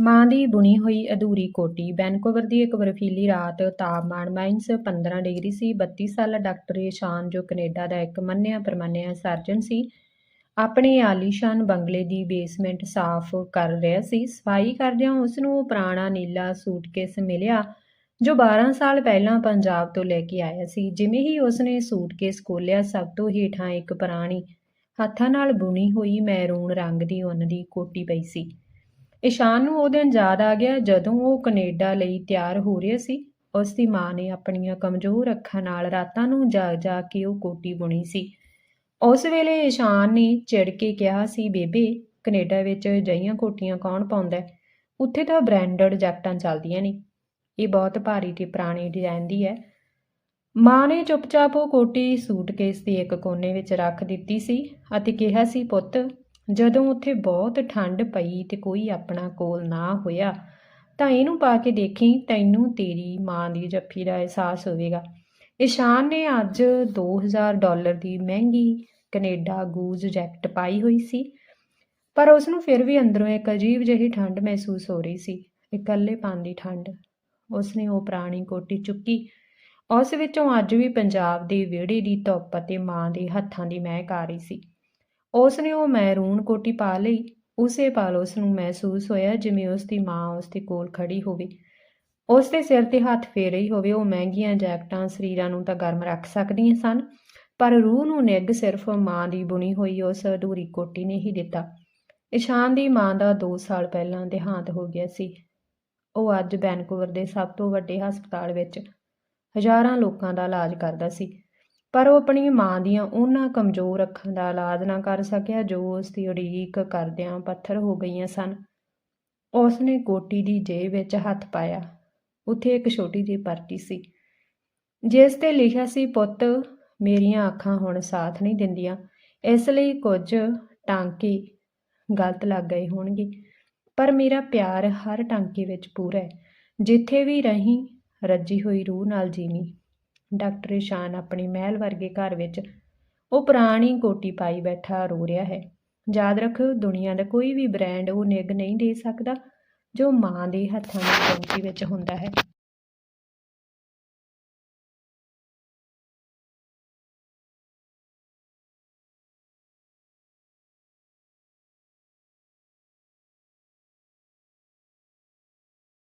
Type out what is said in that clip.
ਮਾਂ ਦੀ ਬੁਣੀ ਹੋਈ ਅਧੂਰੀ ਕੋਟੀ ਵੈਨਕੂਵਰ ਦੀ ਇੱਕ ਬਰਫੀਲੀ ਰਾਤ ਤਾਪਮਾਨ ਮਾਈਨਸ 15 ਡਿਗਰੀ ਸੀ 32 ਸਾਲਾ ਡਾਕਟਰ ਈਸ਼ਾਨ ਜੋ ਕੈਨੇਡਾ ਦਾ ਇੱਕ ਮੰਨਿਆ ਪ੍ਰਮੰਨਿਆ ਸਰਜਨ ਸੀ, ਆਪਣੇ ਆਲੀਸ਼ਾਨ ਬੰਗਲੇ ਦੀ ਬੇਸਮੈਂਟ ਸਾਫ਼ ਕਰ ਰਿਹਾ ਸੀ, ਸਫ਼ਾਈ ਕਰਦਿਆਂ ਉਸ ਨੂੰ ਉਹ ਪੁਰਾਣਾ ਨੀਲਾ ਸੂਟਕੇਸ ਮਿਲਿਆ ਜੋ 12 ਸਾਲ ਪਹਿਲਾਂ ਪੰਜਾਬ ਤੋਂ ਲੈ ਕੇ ਆਇਆ ਸੀ, ਜਿਵੇਂ ਹੀ ਉਸਨੇ ਸੂਟਕੇਸ ਖੋਲ੍ਹਿਆ ਸਭ ਤੋਂ ਹੇਠਾਂ ਇੱਕ ਪੁਰਾਣੀ ਹੱਥਾਂ ਨਾਲ ਬੁਣੀ ਹੋਈ ਮੈਰੂਨ ਰੰਗ ਦੀ ਉੱਨ ਦੀ ਕੋਟੀ ਪਈ ਸੀ। ਈਸ਼ਾਨ ਨੂੰ ਉਹ ਦਿਨ ਯਾਦ ਆ ਗਿਆ ਜਦੋਂ ਉਹ ਕੈਨੇਡਾ ਲਈ ਤਿਆਰ ਹੋ ਰਿਹਾ ਸੀ। ਉਸ ਦੀ ਮਾਂ ਨੇ ਆਪਣੀਆਂ ਕਮਜ਼ੋਰ ਅੱਖਾਂ ਨਾਲ ਰਾਤਾਂ ਨੂੰ ਜਾਗ ਜਾਗ ਕੇ ਉਹ ਕੋਟੀ ਬੁਣੀ ਸੀ। ਉਸ ਵੇਲੇ ਈਸ਼ਾਨ ਨੇ ਚਿੜ ਕੇ ਕਿਹਾ ਸੀ, ਬੇਬੇ, ਕੈਨੇਡਾ ਵਿੱਚ ਅਜਿਹੀਆਂ ਕੋਟੀਆਂ ਕੌਣ ਪਾਉਂਦਾ ਉੱਥੇ ਤਾਂ ਬ੍ਰਾਂਡਡ ਜੈਕਟਾਂ ਚੱਲਦੀਆਂ ਨੇ। ਇਹ ਬਹੁਤ ਭਾਰੀ ਤੇ ਪੁਰਾਣੀ ਡਿਜ਼ਾਈਨ ਦੀ ਹੈ। ਮਾਂ ਨੇ ਚੁੱਪਚਾਪ ਉਹ ਕੋਟੀ ਸੂਟਕੇਸ ਦੇ ਇੱਕ ਕੋਨੇ ਵਿੱਚ ਰੱਖ ਦਿੱਤੀ ਸੀ ਅਤੇ ਕਿਹਾ ਸੀ, ਪੁੱਤ ਜਦੋਂ ਉੱਥੇ ਬਹੁਤ ਠੰਡ ਪਈ ਤੇ ਕੋਈ ਆਪਣਾ ਕੋਲ ਨਾ ਹੋਇਆ, ਤਾਂ ਇਹਨੂੰ ਪਾ ਕੇ ਦੇਖੀ, ਤੈਨੂੰ ਤੇਰੀ ਮਾਂ ਦੀ ਜੱਫੀ ਦਾ ਅਹਿਸਾਸ ਹੋਵੇਗਾ। ਇਸ਼ਾਨ ਨੇ ਅੱਜ 2000 ਡਾਲਰ ਦੀ ਮਹਿੰਗੀ ਕੈਨੇਡਾ ਗੂਜ਼ ਜੈਕਟ ਪਾਈ ਹੋਈ ਸੀ, ਪਰ ਉਸ ਨੂੰ ਫਿਰ ਵੀ ਅੰਦਰੋਂ ਇੱਕ ਅਜੀਬ ਜਿਹੀ ਠੰਡ ਮਹਿਸੂਸ ਹੋ ਰਹੀ ਸੀ ਇਕੱਲੇਪਨ ਦੀ ਠੰਡ ਉਸ ਨੇ ਉਹ ਪੁਰਾਣੀ ਕੋਟੀ ਚੁੱਕੀ। ਉਸ ਵਿੱਚੋਂ ਅੱਜ ਵੀ ਪੰਜਾਬ ਦੇ ਵਿਹੜੇ ਦੀ ਧੁੱਪ ਅਤੇ ਮਾਂ ਦੇ ਹੱਥਾਂ ਦੀ ਮਹਿਕ ਆ ਰਹੀ ਸੀ। ਉਸ ਨੇ ਉਹ ਮੈਰੂਨ ਕੋਟੀ ਪਾ ਲਈ। ਉਸੇ ਪਲ ਉਸ ਨੂੰ ਮਹਿਸੂਸ ਹੋਇਆ ਜਿਵੇਂ ਉਸ ਦੀ ਮਾਂ ਉਸ ਦੇ ਕੋਲ ਖੜੀ ਹੋਵੇ। ਉਸ ਦੇ ਸਿਰ ਤੇ ਹੱਥ ਫੇਰ ਰਹੀ ਹੋਵੇ, ਉਹ ਮਹਿੰਗੀਆਂ ਜੈਕਟਾਂ ਸਰੀਰਾਂ ਨੂੰ ਤਾਂ ਗਰਮ ਰੱਖ ਸਕਦੀਆਂ ਸਨ, ਪਰ ਰੂਹ ਨੂੰ ਨਿੱਘ ਸਿਰਫ ਮਾਂ ਦੀ ਬੁਣੀ ਹੋਈ ਉਸ ਅਧੂਰੀ ਕੋਟੀ ਨੇ ਹੀ ਦਿੱਤਾ। ਇਸ਼ਾਨ ਦੀ ਮਾਂ ਦਾ 2 ਸਾਲ ਪਹਿਲਾਂ ਦੇਹਾਂਤ ਹੋ ਗਿਆ ਸੀ। ਉਹ ਅੱਜ ਵੈਨਕੂਵਰ ਦੇ ਸਭ ਤੋਂ ਵੱਡੇ ਹਸਪਤਾਲ ਵਿੱਚ ਹਜ਼ਾਰਾਂ ਲੋਕਾਂ ਦਾ ਇਲਾਜ ਕਰਦਾ ਸੀ। ਪਰ ਉਹ ਆਪਣੀ ਮਾਂ ਦੀਆਂ ਉਹਨਾਂ ਕਮਜ਼ੋਰ ਅੱਖਾਂ ਦਾ ਇਲਾਜ ਨਾ ਕਰ ਸਕਿਆ ਜੋ ਉਸ ਦੀ ਉਡੀਕ ਕਰਦਿਆਂ ਪੱਥਰ ਹੋ ਗਈਆਂ ਸਨ। ਉਸ ਨੇ ਕੋਟੀ ਦੀ ਜੇਬ ਵਿੱਚ ਹੱਥ ਪਾਇਆ। ਉੱਥੇ ਇੱਕ ਛੋਟੀ ਜਿਹੀ ਪਰਚੀ ਸੀ, ਜਿਸ ਤੇ ਲਿਖਿਆ ਸੀ, ਪੁੱਤ, ਮੇਰੀਆਂ ਅੱਖਾਂ ਹੁਣ ਸਾਥ ਨਹੀਂ ਦਿੰਦੀਆਂ। ਇਸ ਲਈ ਕੁਝ ਟਾਂਕੇ ਗਲਤ ਲੱਗ ਗਏ ਹੋਣਗੇ, ਪਰ ਮੇਰਾ ਪਿਆਰ ਹਰ ਟਾਂਕੇ ਵਿੱਚ ਪੂਰਾ ਹੈ। ਜਿੱਥੇ ਵੀ ਰਹੀਂ, ਰੱਜੀ ਹੋਈ ਰੂਹ ਨਾਲ ਜੀਵੀਂ। ਡਾਕਟਰ ਇਸ਼ਾਨ ਆਪਣੀ ਮਹਿਲ ਵਰਗੇ ਘਰ ਵਿੱਚ ਉਹ ਪੁਰਾਣੀ ਕੋਟੀ ਪਾਈ ਬੈਠਾ ਰੋ ਰਿਹਾ ਹੈ। ਯਾਦ ਰੱਖੋ, ਦੁਨੀਆ ਦਾ ਕੋਈ ਵੀ ਬ੍ਰਾਂਡ ਉਹ ਨਿੱਘ ਨਹੀਂ ਦੇ ਸਕਦਾ ਜੋ ਮਾਂ ਦੇ ਹੱਥਾਂ ਦੀ ਕੋਟੀ ਵਿੱਚ ਹੁੰਦਾ ਹੈ।